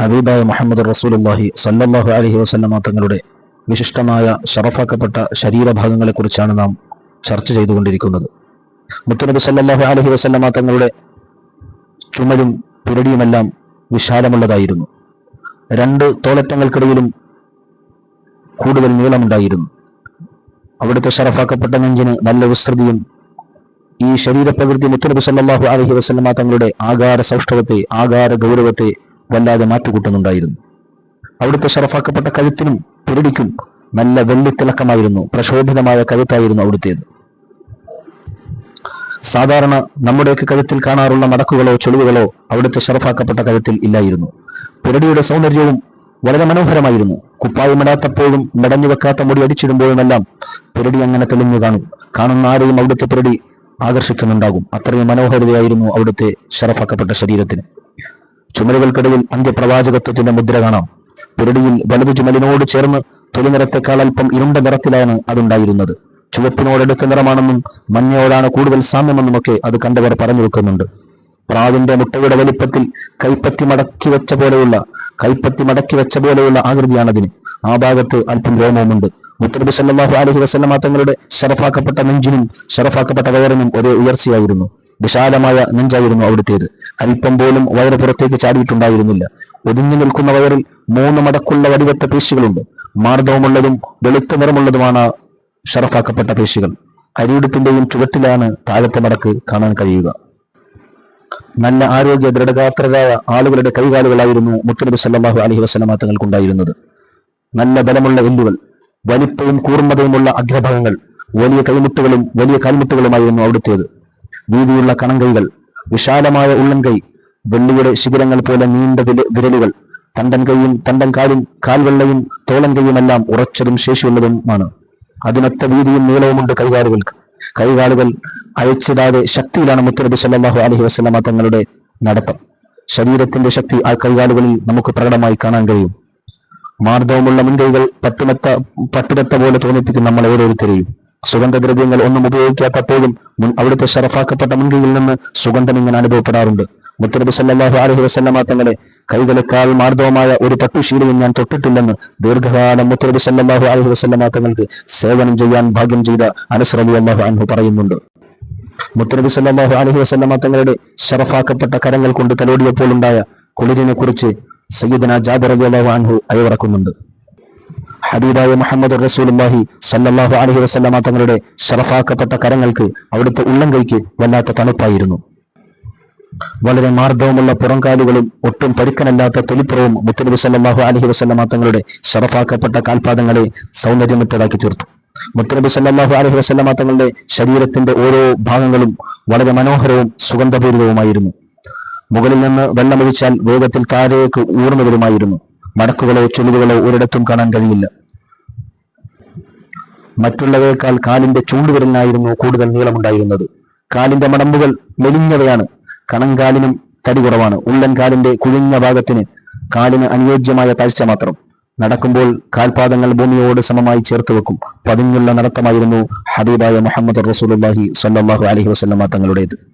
ഹബീബായ മുഹമ്മദ് റസൂലുല്ലാഹി സല്ലല്ലാഹു അലഹി വസല്ലമ തങ്ങളുടെ വിശിഷ്ടമായ ഷറഫാക്കപ്പെട്ട ശരീരഭാഗങ്ങളെക്കുറിച്ചാണ് നാം ചർച്ച ചെയ്തുകൊണ്ടിരിക്കുന്നത്. മുത്തനബി സല്ലല്ലാഹു അലഹി വസല്ലമ തങ്ങളുടെ ചുമലും പുരടിയുമെല്ലാം വിശാലമുള്ളതായിരുന്നു. രണ്ട് തോളറ്റങ്ങൾക്കിടയിലും കൂടുതൽ നീളമുണ്ടായിരുന്നു. അവിടുത്തെ ഷറഫാക്കപ്പെട്ട നെഞ്ചിന് നല്ല വിസ്തൃതിയും ഈ ശരീരപ്രകൃതി മുത്തനബി സല്ലല്ലാഹു അലഹി വസല്ലമ തങ്ങളുടെ ആകാര സൗഷ്ഠവത്തെ ആകാര ഗൗരവത്തെ വല്ലാതെ മാറ്റുകൂട്ടുന്നുണ്ടായിരുന്നു. അവിടുത്തെ ഷറഫാക്കപ്പെട്ട കഴുത്തിനും പുരടിക്കും നല്ല വെള്ളിത്തിളക്കമായിരുന്നു പ്രശോഭിതമായ കഴുത്തായിരുന്നു അവിടുത്തേത്. സാധാരണ നമ്മുടെയൊക്കെ കഴുത്തിൽ കാണാറുള്ള മടക്കുകളോ ചുളിവുകളോ അവിടുത്തെ ഷറഫാക്കപ്പെട്ട കഴുത്തിൽ ഇല്ലായിരുന്നു. പുരടിയുടെ സൗന്ദര്യവും വളരെ മനോഹരമായിരുന്നു. കുപ്പായമിടാത്തപ്പോഴും മെടഞ്ഞു വെക്കാത്ത മുടി അടിച്ചിടുമ്പോഴുമെല്ലാം പുരടി അങ്ങനെ തെളിഞ്ഞു കാണും. കാണുന്ന ആരെയും അവിടുത്തെ പുരടി ആകർഷിക്കുന്നുണ്ടാകും. അത്രയും മനോഹരതയായിരുന്നു അവിടുത്തെ ഷറഫാക്കപ്പെട്ട ശരീരത്തിന്. ചുമലുകൾക്കിടയിൽ അന്ത്യപ്രവാചകത്വത്തിന്റെ മുദ്ര കാണാം. പുരടിയിൽ വലതു ചുമലിനോട് ചേർന്ന് തൊലി നിറത്തെക്കാൾ അല്പം ഇരുണ്ട നിറത്തിലാണ് അതുണ്ടായിരുന്നത്. ചുവപ്പിനോടടുത്ത നിറമാണെന്നും മഞ്ഞയോടാണ് കൂടുതൽ സാമ്യമെന്നുമൊക്കെ അത് കണ്ടവർ പറഞ്ഞു വെക്കുന്നുണ്ട്. പ്രാവിന്റെ മുട്ടയുടെ വലിപ്പത്തിൽ കൈപ്പത്തി മടക്കി വെച്ച പോലെയുള്ള കൈപ്പത്തി മടക്കി വെച്ച പോലെയുള്ള ആകൃതിയാണതിന്. ആ ഭാഗത്ത് അല്പം രോമവുമുണ്ട്. മുത്തനബി സല്ലാഹു അലഹി വസല്ലമ തങ്ങളുടെ ഷറഫാക്കപ്പെട്ട നെഞ്ചിനും ഷറഫാക്കപ്പെട്ട വയറിനും ഒരേ ഉയർച്ചയായിരുന്നു. വിശാലമായ നെഞ്ചായിരുന്നു അവിടുത്തേത്. അല്പം പോലും വയറ് പുറത്തേക്ക് ചാടിയിട്ടുണ്ടായിരുന്നില്ല. ഒതുങ്ങി നിൽക്കുന്ന വയറിൽ മൂന്ന് മടക്കുള്ള വടിവത്ത പേശികളുണ്ട്. മാർദ്ദവമുള്ളതും വെളുത്ത നിറമുള്ളതുമാണ് ഷറഫാക്കപ്പെട്ട പേശികൾ. അരിയുടുപ്പിന്റെയും ചുവട്ടിലാണ് താഴത്തെ മടക്ക് കാണാൻ കഴിയുക. നല്ല ആരോഗ്യ ദൃഢഗാത്രരായ ആളുകളുടെ കൈകാലുകളായിരുന്നു മുത്തനബി സല്ലാഹു അലഹി വസല്ലമ തങ്ങൾക്കുണ്ടായിരുന്നത്. നല്ല ബലമുള്ള എല്ലുകൾ വലിപ്പവും കൂർമ്മതയുമുള്ള അഗ്രഭാഗങ്ങൾ വലിയ കൈമുട്ടുകളും വലിയ കാൽമുട്ടുകളുമായിരുന്നു അവിടുത്തേത്. വീതിയുള്ള കണങ്കൈകൾ വിശാലമായ ഉള്ളൻകൈ വെള്ളിയുടെ ശിഖരങ്ങൾ പോലെ നീണ്ട വിരലുകൾ തണ്ടൻ കൈയും തണ്ടൻ കാലും കാൽവെള്ളയും തോളൻ ഉറച്ചതും ശേഷിയുള്ളതുമാണ്. അതിനൊത്ത വീതിയും നീളവുമുണ്ട് കൈകാലുകൾക്ക്. കൈകാലുകൾ അയച്ചിടാതെ ശക്തിയിലാണ് മുത്തനബി സല്ലാഹു അലഹി വസല്ലമ തങ്ങളുടെ നടത്തം. ശരീരത്തിന്റെ ശക്തി ആ കൈകാലുകളിൽ നമുക്ക് പ്രകടമായി കാണാൻ കഴിയും. മാർദ്ദവമുള്ള മുൻകൈകൾ പട്ടുമത്ത പട്ടുതത്ത പോലെ തോന്നിപ്പിക്കും നമ്മൾ ഓരോരുത്തരെയും സുഗന്ധദ്രവ്യങ്ങൾ ഒന്നും ഉപയോഗിക്കാത്തപ്പോഴും അവിടുത്തെ ഷറഫാക്കപ്പെട്ട മുൻകൈയിൽ നിന്ന് സുഗന്ധം ഇങ്ങനെ അനുഭവപ്പെടാറുണ്ട്. മുത്തനബി സല്ലാഹു അലൈഹി വസല്ലമ തങ്ങളെ കൈകളെക്കാൾ മാർദ്ദവമായ ഒരു പട്ടുശീലയും ഞാൻ തൊട്ടിട്ടില്ലെന്ന് ദീർഘകാലം മുത്തനബി സല്ലാഹു അലൈഹി വസല്ലമ തങ്ങൾക്ക് സേവനം ചെയ്യാൻ ഭാഗ്യം ചെയ്ത അനസ് അല്ലാഹു അൻഹു പറയുന്നുണ്ട്. മുത്തനബി സല്ലാഹു അലൈഹി വസല്ലമ തങ്ങളുടെ ഷറഫാക്കപ്പെട്ട കരങ്ങൾ കൊണ്ട് തലോടിയപ്പോൾ ഉണ്ടായ കുളിരിനെ കുറിച്ച് സയ്യിദന ജാബിർ അള്ളാഹു അൻഹു അയവിറക്കുന്നുണ്ട്. ഹബീബായ മുഹമ്മദ് റസൂലുള്ളാഹി സല്ലാഹു അലഹി വസല്ലമ തങ്ങളുടെ ഷറഫാക്കപ്പെട്ട കരങ്ങൾക്ക് അവിടുത്തെ ഉള്ളംകൈക്ക് വല്ലാത്ത തണുപ്പായിരുന്നു. വളരെ മാർദ്ദവുമുള്ള പുറംകാലുകളും ഒട്ടും പരുക്കനല്ലാത്ത തൊലിപ്പുറവും മുത്തനബി സല്ലാഹു അലഹി വസല്ലമ തങ്ങളുടെ ഷറഫാക്കപ്പെട്ട കാൽപാദങ്ങളെ സൗന്ദര്യമുറ്റതാക്കി തീർത്തു. മുത്തനബി സല്ലാഹു അലഹി വസല്ലമ തങ്ങളുടെ ശരീരത്തിന്റെ ഓരോ ഭാഗങ്ങളും വളരെ മനോഹരവും സുഗന്ധപൂരിതവുമായിരുന്നു. മുകളിൽ നിന്ന് വെള്ളമൊഴിച്ചാൽ വേഗത്തിൽ താഴേക്ക് ഊർന്നു വരുമായിരുന്നു മടക്കുകളോ ചുളിവുകളോ ഒരിടത്തും കാണാൻ കഴിയില്ല. മറ്റുള്ളവയേക്കാൾ കാലിന്റെ ചൂണ്ടുവിരലിനായിരുന്നു കൂടുതൽ നീളമുണ്ടായിരുന്നത്. കാലിന്റെ മടമ്പുകൾ മെലിഞ്ഞവയാണ്. കണങ്കാലിനും തടി കുറവാണ്. ഉള്ളൻ കാലിന്റെ കുഴിഞ്ഞ ഭാഗത്തിന് കാലിന് അനുയോജ്യമായ താഴ്ച മാത്രം. നടക്കുമ്പോൾ കാൽപാദങ്ങൾ ഭൂമിയോട് സമമായി ചേർത്ത് വെക്കും. പതിഞ്ഞുള്ള നടത്തമായിരുന്നു ഹബീബായ മുഹമ്മദ് റസൂലുള്ളാഹി സ്വല്ലല്ലാഹു അലൈഹി വസല്ലമ തങ്ങളുടേത്.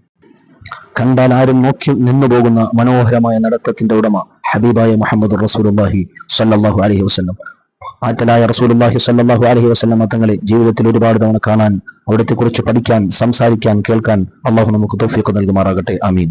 കണ്ടാൽ ആരും നോക്കി നിന്നു പോകുന്ന മനോഹരമായ നടത്തത്തിന്റെ ഉടമ ഹബീബായ മുഹമ്മദ് റസൂലുള്ളാഹി സല്ലാഹു അലഹി വസ്ലം ആറ്റലായ റസൂലുള്ളാഹി സല്ലാഹു അലഹി വസ്ലം തങ്ങളെ ജീവിതത്തിൽ ഒരുപാട് തവണ കാണാൻ അവിടത്തെ കുറിച്ച് പഠിക്കാൻ സംസാരിക്കാൻ കേൾക്കാൻ അള്ളാഹു നമുക്ക് തൗഫീഖ് നൽകുമാറാകട്ടെ. ആമീൻ.